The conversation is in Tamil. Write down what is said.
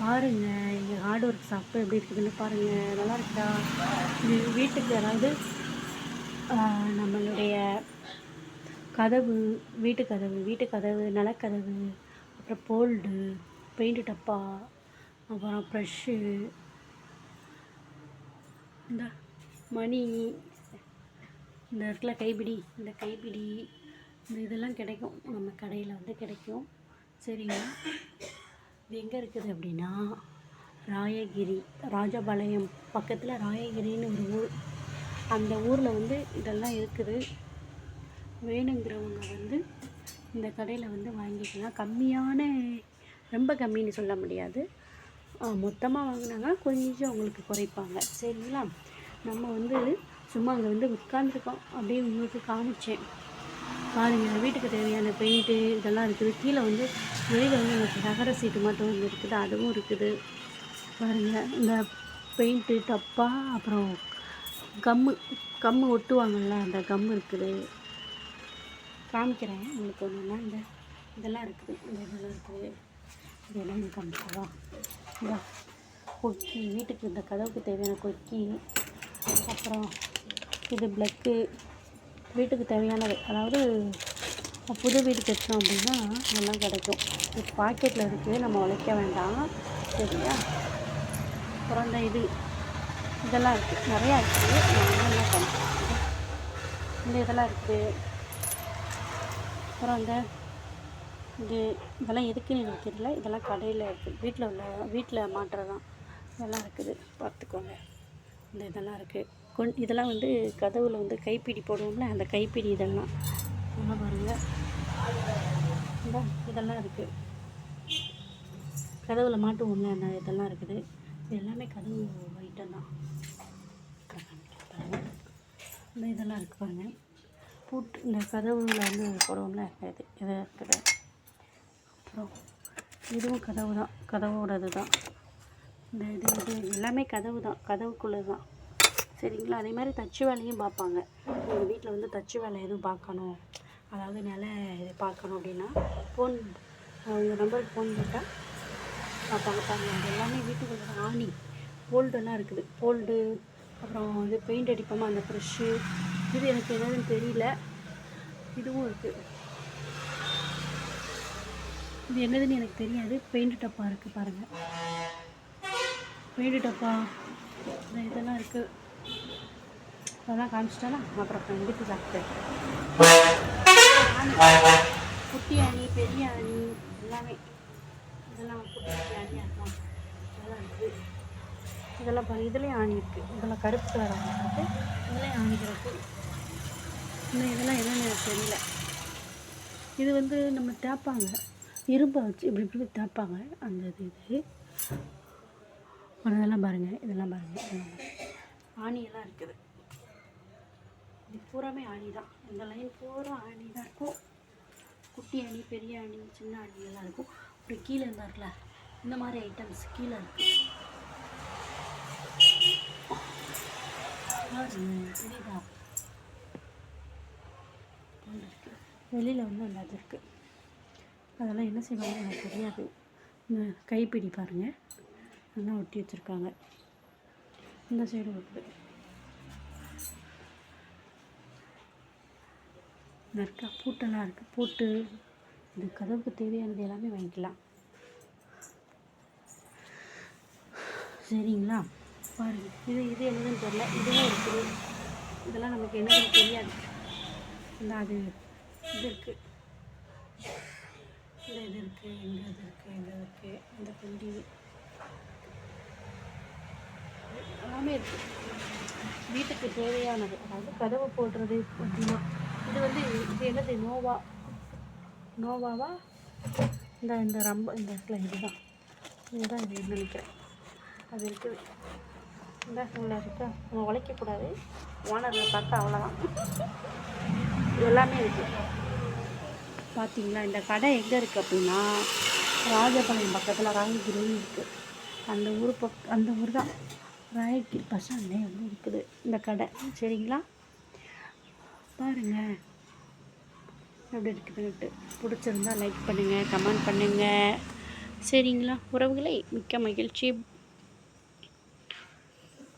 பாருங்க எங்கள் ஹார்ட் ஒர்க் ஷாப்பு எப்படி இருக்குதுன்னு பாருங்கள் நல்லா இருக்குதா இது வீட்டுக்கு அதாவது நம்மளுடைய கதவு வீட்டு கதவு வீட்டு கதவு நிலக்கதவு அப்புறம் போல்டு பெயிண்ட் டப்பா அப்புறம் ப்ரஷ்ஷு இந்த மணி இந்த இடத்துல கைப்பிடி இந்த கைப்பிடி இந்த இதெல்லாம் கிடைக்கும். நம்ம கடையில் வந்து கிடைக்கும். சரிங்களா இது எங்கே இருக்குது அப்படின்னா ராயகிரி ராஜபாளையம் பக்கத்தில் ராயகிரின்னு ஒரு ஊர். அந்த ஊரில் வந்து இதெல்லாம் இருக்குது. வேணுங்கிறவங்க வந்து இந்த கடையில் வந்து வாங்கிக்கலாம். கம்மியான ரொம்ப கம்மின்னு சொல்ல முடியாது. மொத்தமாக வாங்கினாங்க கொஞ்சம் உங்களுக்கு குறைப்பாங்க. சரிங்களா? நம்ம வந்து சும்மா அங்கே வந்து உட்காந்துருக்கோம் அப்படியே உங்களுக்கு காமிச்சேன். பாருங்கள் வீட்டுக்கு தேவையான இந்த பெயிண்ட்டு இதெல்லாம் இருக்குது. கீழே வந்து வெளியில் வந்து உங்களுக்கு தகர சீட்டு மட்டும் வந்து இருக்குது. அதுவும் இருக்குது. பாருங்கள் இந்த பெயிண்ட்டு டப்பா அப்புறம் கம்மு கம்மு ஒட்டுவாங்கள்ல அந்த கம்மு இருக்குது. காமிக்கிறேன். உங்களுக்கு ஒன்றுனா இந்த இதெல்லாம் இருக்குது. இந்த இதெல்லாம் இருக்குது. இதெல்லாம் எனக்கு காமிச்சவா கொக்கி வீட்டுக்கு இந்த கதவுக்கு தேவையான கொக்கி அப்புறம் இது ப்ளக்கு வீட்டுக்கு தேவையானது. அதாவது புது வீடு கட்டணும் அப்படின்னா இதெல்லாம் கிடைக்கும். இது பாக்கெட்டில் இருக்குது நம்ம உழைக்க வேண்டாம். சரியா? அப்புறம் இந்த இது இதெல்லாம் இருக்குது நிறையா இருக்குது நான் என்ன பண்ணுறேன் இந்த இதெல்லாம் இருக்குது அப்புறம் இந்த இது இதெல்லாம் எதுக்குன்னு எனக்கு தெரியல. இதெல்லாம் கடையில் இருக்குது வீட்டில் உள்ள வீட்டில் மாட்டுறதான் இதெல்லாம் இருக்குது. பார்த்துக்கோங்க. இந்த இதெல்லாம் இருக்குது கொண் இதெல்லாம் வந்து கதவில் வந்து கைப்பிடி போடுவோம்ல அந்த கைப்பிடி இதெல்லாம். நல்லா பாருங்கள் இந்த இதெல்லாம் இருக்குது கதவுல மாட்டுவோம்ல என்ன இதெல்லாம் இருக்குது. இது எல்லாமே கதவு ஐட்டம் தான். இந்த இதெல்லாம் இருக்குது பாருங்க. பூட்டு இந்த கதவுல வந்து போடுவோம்ல இது இது இருக்குது. அப்புறம் இதுவும் கதவு தான் கதவோடது தான் இந்த இது இது எல்லாமே கதவு தான் கதவுக்குள்ளே தான் சரிங்களா? அதே மாதிரி தச்சு வேலையும் பார்ப்பாங்க. எங்கள் வீட்டில் வந்து தச்சு வேலை எதுவும் பார்க்கணும். அதாவது நில இது பார்க்கணும் அப்படின்னா ஃபோன் இந்த நம்பருக்கு ஃபோன் போட்டால் பார்ப்பாங்க. அது எல்லாமே வீட்டுக்குள்ள ஆணி போல்டெல்லாம் இருக்குது. போல்டு அப்புறம் இது பெயிண்ட் அடிப்போமா அந்த ப்ரெஷ்ஷு இது எனக்கு என்னதுன்னு தெரியல. இதுவும் இருக்குது இது என்னதுன்னு எனக்கு தெரியாது. பெயிண்ட் டப்பா இருக்குது பாருங்கள் பெயிண்ட் டப்பா இந்த இதெல்லாம் இருக்குது அதெல்லாம் காமிச்சிட்டானா அப்புறம் வீட்டு சாப்பிட்டு குட்டி அணி பெரிய அணி எல்லாமே இதெல்லாம் குட்டி குட்டி அணி இருக்கும் இதெல்லாம் இருக்குது இதெல்லாம் பாருங்க இதுலேயும் ஆணி இருக்குது இதெல்லாம் கருப்பு கலர் ஆணி இருக்குது இதுலேயும் ஆணி இருக்குது இன்னும் இதெல்லாம் என்னன்னு எனக்கு தெரியல இது வந்து நம்ம தேய்ப்பாங்க இரும்பை வச்சு இப்படி இப்படி தேய்ப்பாங்க அந்த இது இது அப்புறம் பாருங்கள் இதெல்லாம் பாருங்கள் ஆணியெல்லாம் இருக்குது இது பூராமே ஆணி தான் இந்த லைன் பூரா ஆணி தான் இருக்கும். குட்டி அணி பெரிய அணி சின்ன அணி எல்லாம் இருக்கும். அப்புறம் கீழே இருந்தார்ல இந்த மாதிரி ஐட்டம்ஸ் கீழே இருக்குது வெளியில் வந்து அந்த இது இருக்குது அதெல்லாம் என்ன செய்வாங்க எனக்கு தெரியாது. கைப்பிடி பாருங்கள் நல்லா ஒட்டி வச்சுருக்காங்க. இந்த சைடு இருக்குது. இங்கே இருக்கா பூட்டெல்லாம் இருக்குது பூட்டு இது கதவுக்கு தேவையானது எல்லாமே வாங்கிக்கலாம். சரிங்களா? பாருங்கள் இது இது என்னதுன்னு தெரியல. இதுவும் இருக்குது இதெல்லாம் நமக்கு என்னதுன்னு தெரியாது. இந்த அது இது இருக்குது இந்த இது இருக்குது இந்த இது இருக்குது இந்த இருக்குது இந்த குண்டி எல்லாமே இருக்குது வீட்டுக்கு தேவையானது. அதாவது கதவை போடுறது அப்படின்னா இது வந்து இது என்னது நோவா? நோவாவா? இந்த இந்த ரொம்ப இந்த இடத்துல இதுதான். இதுதான் இது நினைக்கிறேன். அது இருக்குது. இந்த உள்ள இருக்கா. நம்ம உழைக்கக்கூடாது. ஓனரில் பார்த்தா அவ்வளோதான் எல்லாமே இருக்குது பார்த்தீங்களா இந்த கடை எங்கே இருக்குது அப்படின்னா ராஜபாளையம் பக்கத்தில் ராயகிரின்னு இருக்குது அந்த ஊர் பக் அந்த ஊர் தான் ராயகிரி பஸ் ஸ்டாண்ட்லேயே வந்து இருக்குது இந்த கடை. சரிங்களா? பாருங்கள் எப்படி இருக்குதுன்னுட்டு பிடிச்சிருந்தா லைக் பண்ணுங்கள் கமெண்ட் பண்ணுங்கள் சரிங்களா? உறவுகளை மிக்க மகிழ்ச்சி.